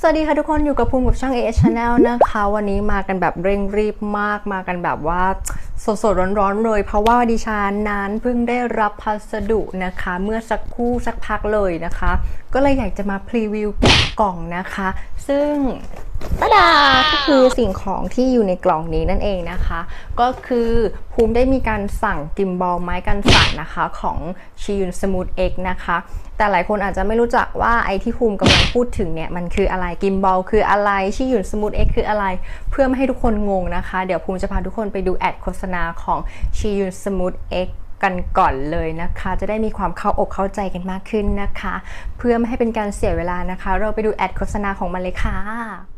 สวัสดีค่ะทุกคนอยู่กับภูมิกับช่าง AS Channel นะคะ วันนี้มากันแบบเร่งรีบมากมากันแบบว่าสดสดๆร้อนๆเลย เพราะว่าดิฉันนั้นเพิ่งได้รับพัสดุนะคะ เมื่อสักครู่สักพักเลยนะคะ ก็เลยอยากจะมาพรีวิวกล่องนะคะ ซึ่ง ตะดาก็คือสิ่งของที่อยู่ในกล่องนี้นั่นเองนะคะ ก็คือภูมิได้มีการสั่งกิมบอลไม้กันสั่นนะคะของชิยุนสมูทเอ็กนะคะ แต่หลายคนอาจจะไม่รู้จักว่าไอ้ที่ภูมิกำลังพูดถึงเนี่ยมันคืออะไรกิมบอลคืออะไรชิยุนสมูทเอ็กคืออะไร เพื่อไม่ให้ทุกคนงงนะคะ เดี๋ยวภูมิจะพาทุกคนไปดูแอดโฆษณาของชิยุนสมูทเอ็กกันก่อนเลยนะคะ จะได้มีความเข้าอกเข้าใจกันมากขึ้นนะคะ เพื่อไม่ให้เป็นการเสียเวลานะคะ เราไปดูแอดโฆษณาของมันเลยค่ะ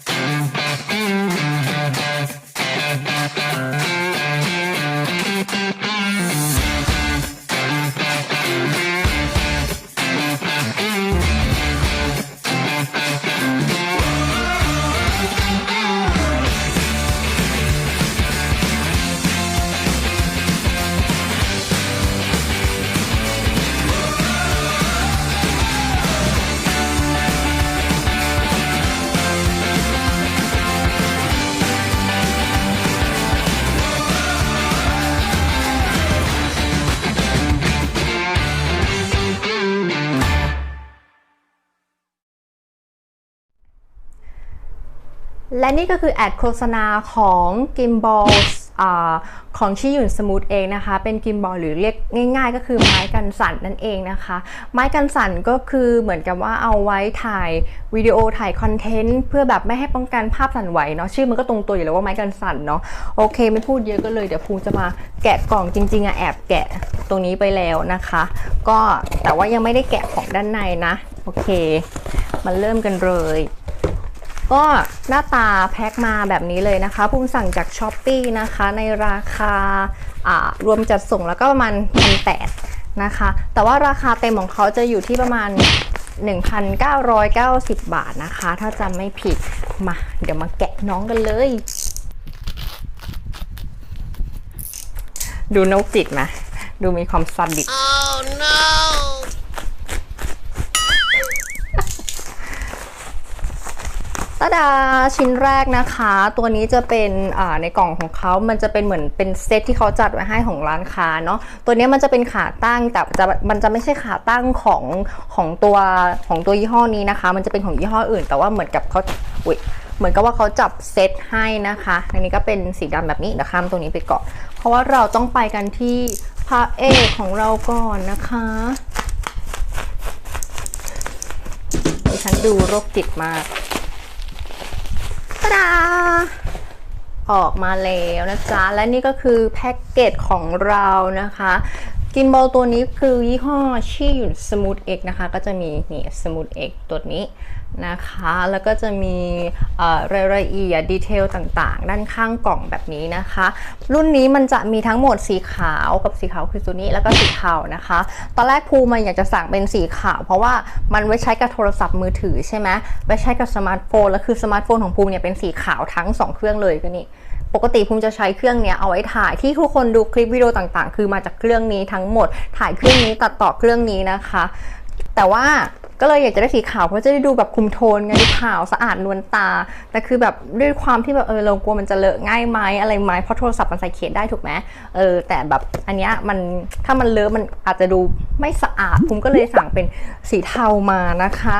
และนี่ก็คือแอดโฆษณาของ Gimbal อาของชิยุนสมูทเองนะคะ เป็นกิมบอลหรือเรียกง่าย ๆ ก็คือไม้กันสั่นนั่นเองนะคะ ไม้กันสั่นก็คือเหมือนกับว่าเอาไว้ถ่ายวิดีโอถ่ายคอนเทนต์เพื่อแบบไม่ให้ป้องกันภาพสั่นไหวเนาะชื่อมันก็ตรงตัวอยู่แล้วว่าไม้กันสั่นเนาะโอเค ไม่พูดเยอะก็เลยเดี๋ยวภูจะมาแกะกล่องจริงๆอะแอบแกะตรงนี้ไปแล้วนะคะ ก็แต่ว่ายังไม่ได้แกะของด้านในนะโอเค มาเริ่มกันเลย ก็หน้าตาแพ็คมาแบบนี้เลยนะคะภูมสั่งจาก s h อ p e e นะคะในราคารวมจัดส่งแล้วก็ประมาณพันแนะคะ แต่ว่าราคาเต็มของเขาจะอยู่ที่ประมาณ 1,990 บาทนะคะ ถ้าจำไม่ผิดมา เดี๋ยวมาแกะน้องกันเลย ดูนกจิตไหมดูมีความซัดิ Oh no! ตาดาชิ้นแรกนะคะ ตัวนี้จะเป็นในกล่องของเขามันจะเป็นเหมือนเป็นเซตที่เขาจัดไว้ให้ของร้านค้าเนาะตัวนี้มันจะเป็นขาตั้งแต่จะมันจะไม่ใช่ขาตั้งของของตัวของตัวยี่ห้อนี้นะคะ มันจะเป็นของยี่ห้ออื่น แต่ว่าเหมือนกับเขาอุ้ยเหมือนกับว่าเขาจับเซตให้นะคะอันนี้ก็เป็นสีดำแบบนี้เดี๋ยวข้ามตรงนี้ไปก่อนเพราะว่าเราต้องไปกันที่พระเอกของเราก่อนนะคะดิฉันดูโรคจิตมาก ตาดาออกมาแล้วนะจ๊ะ และนี่ก็คือแพ็กเกจของเรานะคะ กินบอลตัวนี้คือยี่ห้อชี่หยุนสมูทเอ็กนะคะ ก็จะมีนี่สมูทเอ็กตัวนี้ นะคะ แล้วก็จะมีรายละเอียดดีเทลต่างๆ ด้านข้างกล่องแบบนี้นะคะ รุ่นนี้มันจะมีทั้งหมดสีขาวกับสีขาวคือตัวนี้แล้วก็สีเทานะคะ ตอนแรกภูมิมันอยากจะสั่งเป็นสีขาว เพราะว่ามันไว้ใช้กับโทรศัพท์มือถือใช่ไหมไว้ใช้กับสมาร์ทโฟนแล้วคือสมาร์ทโฟนของภูมิเนี่ยเป็นสีขาวทั้ง 2 เครื่องเลยก็นี่ปกติภูมิจะใช้เครื่องเนี้ยเอาไว้ถ่ายที่ทุกคนดูคลิปวิดีโอต่างๆ คือมาจากเครื่องนี้ทั้งหมด ถ่ายเครื่องนี้ตัดต่อเครื่องนี้นะคะ แต่ว่า ก็เลยอยากจะได้สีขาวเพราะจะได้ดูแบบคุมโทนไงดูขาวสะอาดนวลตา แต่คือแบบด้วยความที่แบบเออเรากลัวมันจะเลอะง่ายไหมอะไรไหมเพราะโทรศัพท์มันใส่เคสได้ถูกไหมเออแต่แบบอันเนี้ยมันถ้ามันเลอะมันอาจจะดูไม่สะอาดภูมิก็เลยสั่งเป็นสีเทามานะคะ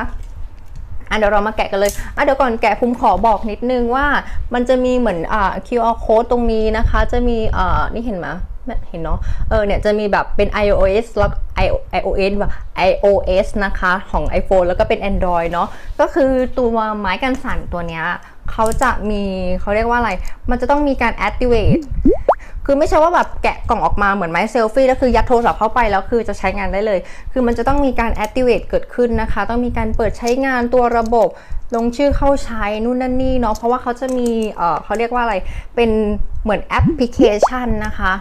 อะเดี๋ยวเรามาแกะกันเลยอะเดี๋ยวก่อนแกะภูมิขอบอกนิดนึงว่ามันจะมีเหมือนอ่า QR code ตรงนี้นะคะ จะมีอ่านี่เห็นไหม เห็นเนาะ เออเนี่ยจะมีแบบเป็น iOS แล้ว iOS แบบ iOS นะคะของ iPhone แล้วก็เป็น Android เนาะ ก็คือตัวไม้กันสั่นตัวเนี้ยเขาจะมีเขาเรียกว่าอะไร มันจะต้องมีการ activate คือไม่ใช่ว่าแบบแกะกล่องออกมาเหมือนไม้เซลฟี่แล้วคือยัดโทรศัพท์เข้าไปแล้วคือจะใช้งานได้เลย คือมันจะต้องมีการ activate เกิดขึ้นนะคะ ต้องมีการเปิดใช้งานตัวระบบ ลงชื่อเข้าใช้นู่นนั่นนี่เนาะ เพราะว่าเขาจะมี เออเขาเรียกว่าอะไร เป็นเหมือนแอปพลิเคชันนะคะ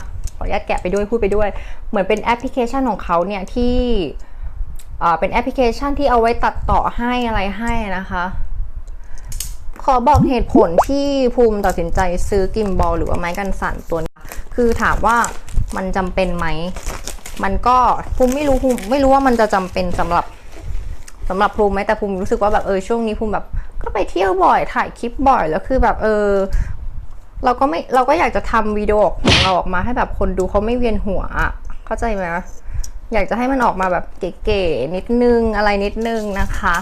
ออนุญาตแกะไปด้วยพูดไปด้วย เหมือนเป็นแอปพลิเคชันของเขาเนี่ยที่เป็นแอปพลิเคชันที่เอาไว้ตัดต่อให้อะไรให้นะคะ ขอบอกเหตุผลที่ภูมิตัดสินใจซื้อกิมบอลหรือว่าไม้กันสั่นตัวนี้คือถามว่ามันจำเป็นไหม มันก็ภูมิไม่รู้ภูมิไม่รู้ว่ามันจะจำเป็นสำหรับสำหรับภูมิไหมแต่ภูมิรู้สึกว่าแบบเออช่วงนี้ภูมิแบบก็ไปเที่ยวบ่อยถ่ายคลิปบ่อยแล้วคือแบบเออ เราก็ไม่เราก็อยากจะทำวิดีโอของเราออกมาให้แบบคนดูเขาไม่เวียนหัวอะเข้าใจไหมอยากจะให้มันออกมาแบบเก๋ๆนิดนึงอะไรนิดนึงนะคะ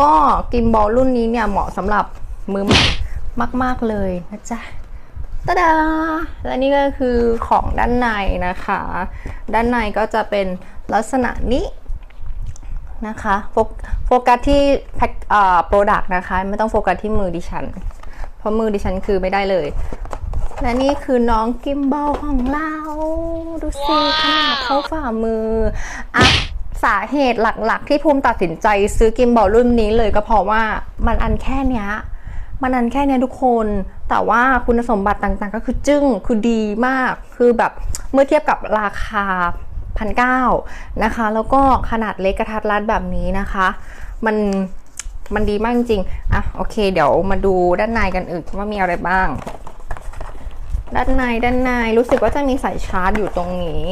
ก็กิมบอลรุ่นนี้เนี่ยเหมาะสำหรับมือใหม่มาก ๆ เลยนะจ๊ะตะดา และนี่ก็คือของด้านในนะคะ ด้านในก็จะเป็นลักษณะนี้นะคะ โฟกโฟกัสที่แพ็คเอ่อโปรดักต์นะคะ ไม่ต้องโฟกัสที่มือดิฉัน ราะมือดิฉันคือไม่ได้เลย และนี่คือน้องกิมบอลของเรา ดูสิขนาดเท่าฝ่ามืออะสาเหตุหลักๆ ที่ภูมิตัดสินใจซื้อกิมบอลรุ่นนี้เลยก็เพราะว่ามันอันแค่เนี้ยมันอันแค่เนี้ยทุกคน แต่ว่าคุณสมบัติต่างๆ ก็คือจึ้ง คือดีมาก คือแบบเมื่อเทียบกับราคาพันเก้านะคะ แล้วก็ขนาดเล็กกระทัดรัดแบบนี้นะคะ มัน มันดีมากจริงอะโอเค เดี๋ยวมาดูด้านในกันอีกว่ามีอะไรบ้าง ด้านในด้านในรู้สึกว่าจะมีสายชาร์จอยู่ตรงนี้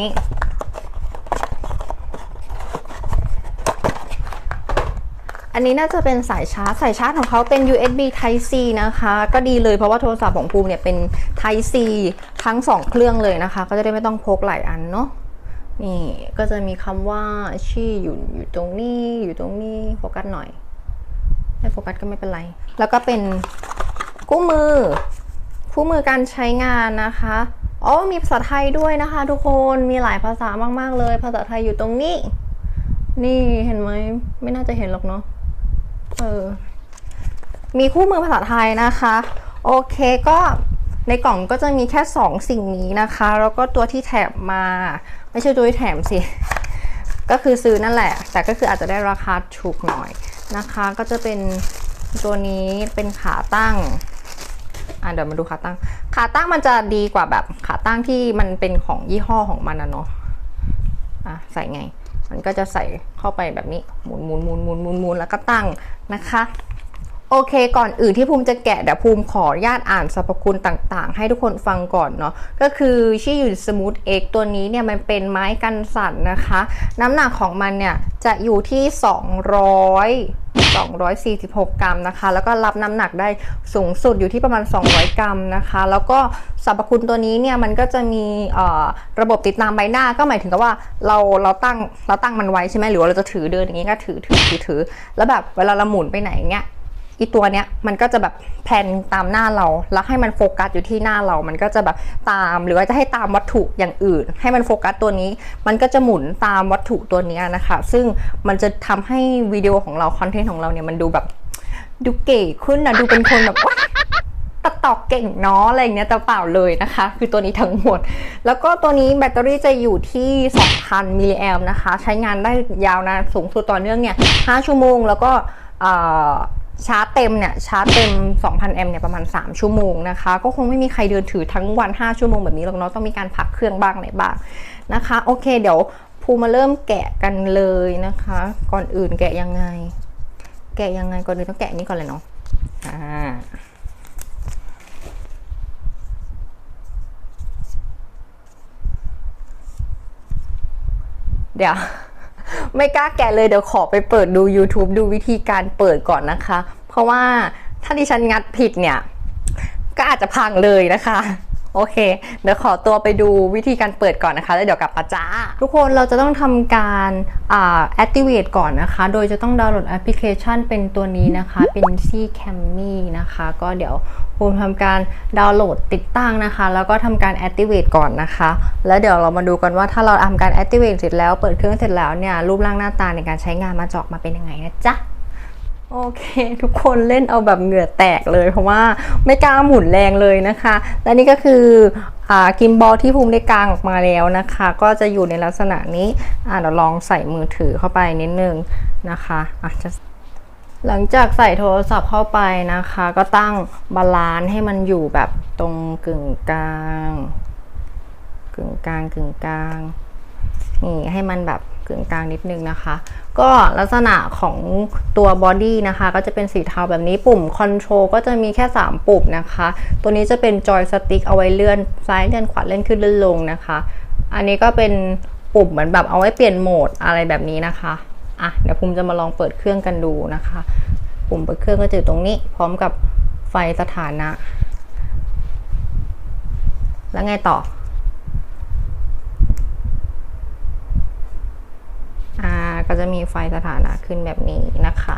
อันนี้น่าจะเป็นสายชาร์จ สายชาร์จของเขาเป็น USB Type C นะคะ ก็ดีเลยเพราะว่าโทรศัพท์ของภูมิเนี่ยเป็น Type C ทั้ง 2 เครื่องเลยนะคะ ก็จะได้ไม่ต้องพกหลายอันเนาะ นี่ก็จะมีคำว่าชี่อยู่อยู่ตรงนี้อยู่ตรงนี้โฟกัสหน่อย ไม่โฟกัสก็ไม่เป็นไร แล้วก็เป็นคู่มือ คู่มือการใช้งานนะคะอ๋อมีภาษาไทยด้วยนะคะ ทุกคนมีหลายภาษามากๆเลย ภาษาไทยอยู่ตรงนี้ นี่เห็นไหมไม่น่าจะเห็นหรอกเนาะเออมีคู่มือภาษาไทยนะคะ โอเคก็ในกล่องก็จะมีแค่ 2 สิ่งนี้นะคะ แล้วก็ตัวที่แถมมา ไม่ใช่ตัวที่แถมสิ ก็คือซื้อนั่นแหละ แต่ก็คืออาจจะได้ราคาถูกหน่อย นะคะก็จะเป็นตัวนี้เป็นขาตั้งอะเดี๋ยวมาดูขาตั้ง ขาตั้งมันจะดีกว่าแบบขาตั้งที่มันเป็นของยี่ห้อของมันนะเนาะอะใส่ไง มันก็จะใส่เข้าไปแบบนี้หมุนหมุนหมุนหมุนหมุนหมุนแล้วก็ตั้งนะคะโอเค ก่อนอื่นที่ภูมิจะแกะเดี๋ยวภูมิขออนุญาตอ่านสรรพคุณต่างๆ ให้ทุกคนฟังก่อนเนาะก็คือชื่อยู่สมูทเอ็กตัวนี้เนี่ยมันเป็นไม้กันสั่นนะคะ น้ำหนักของมันเนี่ยจะอยู่ที่ 200 246 กรัมนะคะ แล้วก็รับน้ำหนักได้สูงสุดอยู่ที่ประมาณ 200 กรัมนะคะ แล้วก็สรรพคุณตัวนี้เนี่ยมันก็จะมีระบบติดตามใบหน้าก็หมายถึงกับว่าเราเราตั้งเราตั้งมันไว้ใช่ไหมหรือว่าเราจะถือเดินอย่างงี้ก็ถือถือถือถือแล้วแบบเวลาเราหมุนไปไหนเงี้ย อีตัวเนี้ยมันก็จะแบบแพลนตามหน้าเรา แล้วให้มันโฟกัสอยู่ที่หน้าเรา มันก็จะแบบตามหรือว่าจะให้ตามวัตถุอย่างอื่น ให้มันโฟกัสตัวนี้ มันก็จะหมุนตามวัตถุตัวนี้นะคะ ซึ่งมันจะทำให้วิดีโอของเราคอนเทนต์ของเราเนี่ยมันดูแบบดูเก๋ขึ้นนะดูเป็นคนแบบตัดต่อเก่งเนาะอะไรอย่างเงี้ยแต่เปล่าเลยนะคะ คือตัวนี้ทั้งหมด แล้วก็ตัวนี้แบตเตอรี่จะอยู่ที่ 2,000 มิลลิแอมนะคะ ใช้งานได้ยาวนานสูงสุดต่อเนื่องเนี่ย 5 ชั่วโมง แล้วก็ ชาร์จเต็มเนี่ยชาร์จเต็ม 2,000 แอมป์เนี่ยประมาณ 3 ชั่วโมงนะคะ ก็คงไม่มีใครเดินถือทั้งวัน 5 ชั่วโมงแบบนี้หรอกเนาะต้องมีการพักเครื่องบ้างอะไรบ้างนะคะ โอเค เดี๋ยวภูมาเริ่มแกะกันเลยนะคะ ก่อนอื่นแกะยังไง แกะยังไงก่อนอื่นต้องแกะนี้ก่อนเลยเนาะอ่าเดี๋ยว ไม่กล้าแกะเลยเดี๋ยวขอไปเปิดดู YouTube ดูวิธีการเปิดก่อนนะคะ เพราะว่าถ้าดิฉันงัดผิดเนี่ย ก็อาจจะพังเลยนะคะ โอเค เดี๋ยวขอตัวไปดูวิธีการเปิดก่อนนะคะแล้วเดี๋ยวกลับมาจ้า ทุกคนเราจะต้องทำการอ่า activate ก่อนนะคะ โดยจะต้องดาวน์โหลดแอปพลิเคชันเป็นตัวนี้นะคะ เป็น C Cammy นะคะ ก็เดี๋ยวภูมิทำการดาวน์โหลดติดตั้งนะคะ แล้วก็ทำการ activate ก่อนนะคะ แล้วเดี๋ยวเรามาดูกันว่าถ้าเราทำการ activate เสร็จแล้วเปิดเครื่องเสร็จแล้วเนี่ยรูปร่างหน้าตาในการใช้งานมาจะออกมาเป็นยังไงนะจ๊ะ โอเค ทุกคนเล่นเอาแบบเหงื่อแตกเลย เพราะว่าไม่กล้าหมุนแรงเลยนะคะ และนี่ก็คืออกิมบอลที่ภูมิได้กางออกมาแล้วนะคะ ก็จะอยู่ในลักษณะนี้อ่าเดี๋ยวลองใส่มือถือเข้าไปนิดนึงนะคะอะจะหลังจากใส่โทรศัพท์เข้าไปนะคะ ก็ตั้งบาลานซ์ให้มันอยู่แบบตรงกึ่งกลาง กึ่งกลางกึ่งกลางนี่ให้มันแบบ กึ่งกลางนิดนึงนะคะ ก็ลักษณะของตัวบอดี้นะคะ ก็จะเป็นสีเทาแบบนี้ปุ่มคอนโทรลก็จะมีแค่ 3 ปุ่มนะคะ ตัวนี้จะเป็นจอยสติ๊กเอาไว้เลื่อนซ้ายเลื่อนขวาเลื่อนขึ้นเลื่อนลงนะคะ อันนี้ก็เป็นปุ่มเหมือนแบบเอาไว้เปลี่ยนโหมดอะไรแบบนี้นะคะอะเดี๋ยวภูมิจะมาลองเปิดเครื่องกันดูนะคะ ปุ่มเปิดเครื่องก็จะอยู่ตรงนี้ พร้อมกับไฟสถานะ แล้วไงต่อ อ่า ก็จะมีไฟสถานะขึ้นแบบนี้นะคะ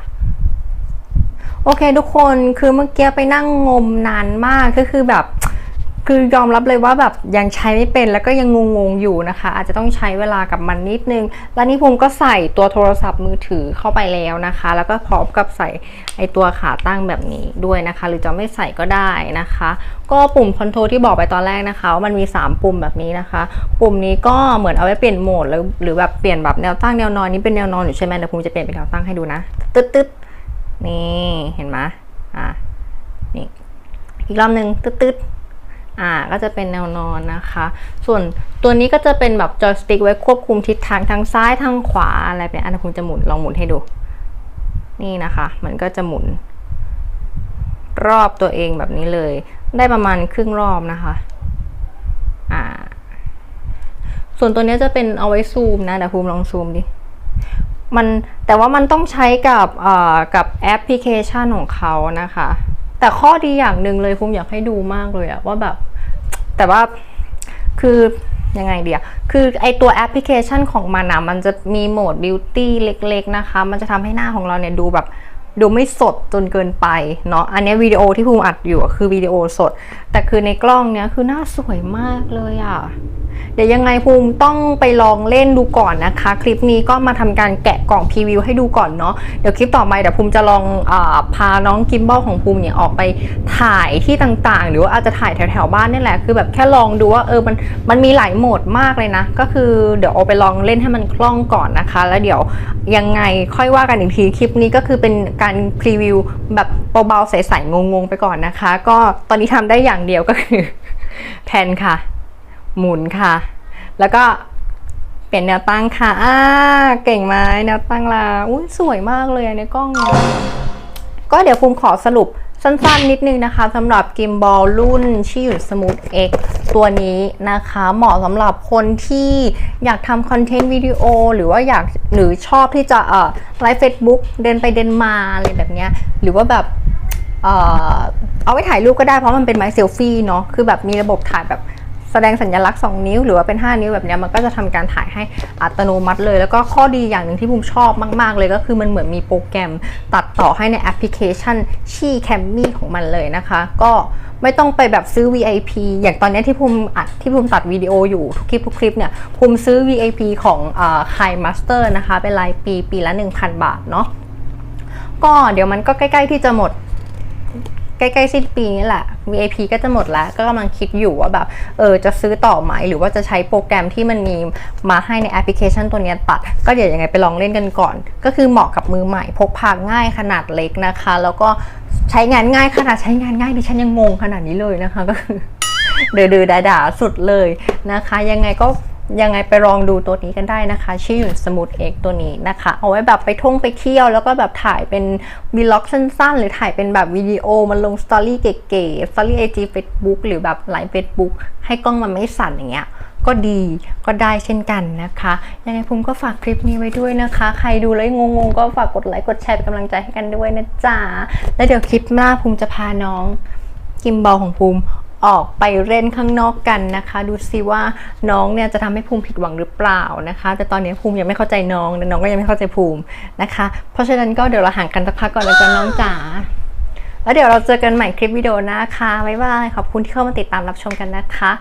โอเคทุกคนคือเมื่อกี้ไปนั่งงมนานมากก็คือแบบ คือยอมรับเลยว่าแบบยังใช้ไม่เป็นแล้วก็ยังงงๆอยู่นะคะ อาจจะต้องใช้เวลากับมันนิดนึง แล้วนี่ผมก็ใส่ตัวโทรศัพท์มือถือเข้าไปแล้วนะคะ แล้วก็พร้อมกับใส่ไอตัวขาตั้งแบบนี้ด้วยนะคะ หรือจะไม่ใส่ก็ได้นะคะ ก็ปุ่มคอนโทรลที่บอกไปตอนแรกนะคะว่ามันมี 3 ปุ่มแบบนี้นะคะ ปุ่มนี้ก็เหมือนเอาไว้เปลี่ยนโหมดหรือหรือแบบเปลี่ยนแบบแนวตั้งแนวนอนนี่เป็นแนวนอนอยู่ใช่ไหมเดี๋ยวผมจะเปลี่ยนเป็นแนวตั้งให้ดูนะตึ๊ดตึ๊ดนี่เห็นไหมอะนี่อีกรอบหนึ่งตึ๊ดตึ๊ด อ่าก็จะเป็นแนวนอนนะคะ ส่วนตัวนี้ก็จะเป็นแบบจอยสติ๊กไว้ควบคุมทิศทางทางซ้ายทางขวาอะไรเป็นอันนี้ผมจะหมุนลองหมุนให้ดู นี่นะคะ มันก็จะหมุน รอบตัวเองแบบนี้เลย ได้ประมาณครึ่งรอบนะคะอ่าส่วนตัวนี้จะเป็นเอาไว้ซูมนะเดี๋ยวภูมิลองซูมดิมันแต่ว่ามันต้องใช้กับอ่อกับแอปพลิเคชันของเขานะคะ แต่ข้อดีอย่างหนึ่งเลยภูมิอยากให้ดูมากเลยอะว่าแบบ แต่ว่าคือยังไงเดียคือไอตัวแอปพลิเคชันของมันนะมันจะมีโหมดบิวตี้เล็ก ๆ นะคะ มันจะทำให้หน้าของเราเนี่ยดูแบบดูไม่สดจนเกินไปเนาะ อันนี้วิดีโอที่ภูมิอัดอยู่คือวิดีโอสด แต่คือในกล้องเนี้ยคือหน้าสวยมากเลยอะ เดี๋ยวยังไงภูมิต้องไปลองเล่นดูก่อนนะคะ คลิปนี้ก็มาทำการแกะกล่องพรีวิวให้ดูก่อนเนาะเดี๋ยวคลิปต่อไปเดี๋ยวภูมิจะลองอพาน้องกิมบอลของภูมิเนี่ยออกไปถ่ายที่ต่างๆ หรือว่าอาจจะถ่ายแถวๆบ้านนี่แหละคือแบบแค่ลองดูว่าเออมันมันมีหลายโหมดมากเลยนะ ก็คือเดี๋ยวเอาไปลองเล่นให้มันคล่องก่อนนะคะ แล้วเดี๋ยวยังไงค่อยว่ากันอีกทีคลิปนี้ก็คือเป็นการพรีวิวแบบเบาๆใสๆงงๆไปก่อนนะคะ ก็ตอนนี้ทำได้อย่างเดียวก็คือแผ่นค่ะ หมุนค่ะ แล้วก็เปลี่ยนแนวตั้งค่ะอ่าเก่งไหมแนวตั้งละอุ้ยสวยมากเลยในกล้อง ก็เดี๋ยวภูมิขอสรุปสั้นๆนิดนึงนะคะสำหรับกิมบอลรุ่นชิยุสมูท X ตัวนี้นะคะ เหมาะสำหรับคนที่อยากทำคอนเทนต์วิดีโอ หรือว่าอยากหรือชอบที่จะเอ่อไลฟ์เฟซบุ๊กเดินไปเดินมาอะไรแบบเนี้ยหรือว่าแบบเอ่อเอาไว้ถ่ายรูปก็ได้เพราะมันเป็นไม้เซลฟี่เนาะคือแบบมีระบบถ่ายแบบ แสดงสัญลักษณ์ 2 นิ้ว หรือว่าเป็น 5 นิ้วแบบนี้มันก็จะทำการถ่ายให้อัตโนมัติเลย แล้วก็ข้อดีอย่างหนึ่งที่ภูมิชอบมาก ๆ เลยก็คือมันเหมือนมีโปรแกรมตัดต่อให้ในแอปพลิเคชันชีแคมมี่ของมันเลยนะคะ ก็ไม่ต้องไปแบบซื้อ VIP อย่างตอนนี้ที่ภูมิอัดที่ภูมิตัดวิดีโออยู่ทุกคลิปทุกคลิปเนี่ยภูมิซื้อ VIP ของคายมาสเตอร์นะคะ เป็นรายปีปีละ 1,000 บาทเนาะก็เดี๋ยวมันก็ใกล้ ๆ ที่จะหมด ใกล้ๆสิ้นปีนี่แหละ VIP ก็จะหมดแล้ว ก็กำลังคิดอยู่ว่าแบบเออจะซื้อต่อไหมหรือว่าจะใช้โปรแกรมที่มันมีมาให้ในแอปพลิเคชันตัวนี้ตัด ก็เดี๋ยวยังไงไปลองเล่นกันก่อน ก็คือเหมาะกับมือใหม่ พกพาง่ายขนาดเล็กนะคะ แล้วก็ใช้งานง่ายขนาดใช้งานง่ายดิฉันยังงงขนาดนี้เลยนะคะก็คือเดือๆด่าสุดเลยนะคะ ยังไงก็ ยังไงไปลองดูตัวนี้กันได้นะคะ ชื่อสมูทเอ็กตัวนี้นะคะ เอาไว้แบบไปท่องไปเที่ยว แล้วก็แบบถ่ายเป็นวีล็อกสั้นๆ หรือถ่ายเป็นแบบวิดีโอมันลงสตอรี่เก๋ๆสตอรี่ไอจีเฟซบุ๊กหรือแบบไลน์เฟซบุ๊กให้กล้องมันไม่สั่นอย่างเงี้ยก็ดีก็ได้เช่นกันนะคะ ยังไงภูมิก็ฝากคลิปนี้ไว้ด้วยนะคะ ใครดูแล้วงงๆ ก็ฝากกดไลค์กดแชร์เป็นกำลังใจให้กันด้วยนะจ๊ะแล้วเดี๋ยวคลิปหน้าภูมิจะพาน้องกิมบอลของภูมิ ออกไปเล่นข้างนอกกันนะคะ ดูซิว่าน้องเนี่ยจะทำให้ภูมิผิดหวังหรือเปล่านะคะ แต่ตอนนี้ภูมิยังไม่เข้าใจน้องและน้องก็ยังไม่เข้าใจภูมินะคะ เพราะฉะนั้นก็เดี๋ยวเราห่างกันสักพักก่อนแล้วกันน้องจ๋าแล้วเดี๋ยวเราเจอกันใหม่คลิปวิดีโอหน้าค่ะบ๊ายบายขอบคุณที่เข้ามาติดตามรับชมกันนะคะ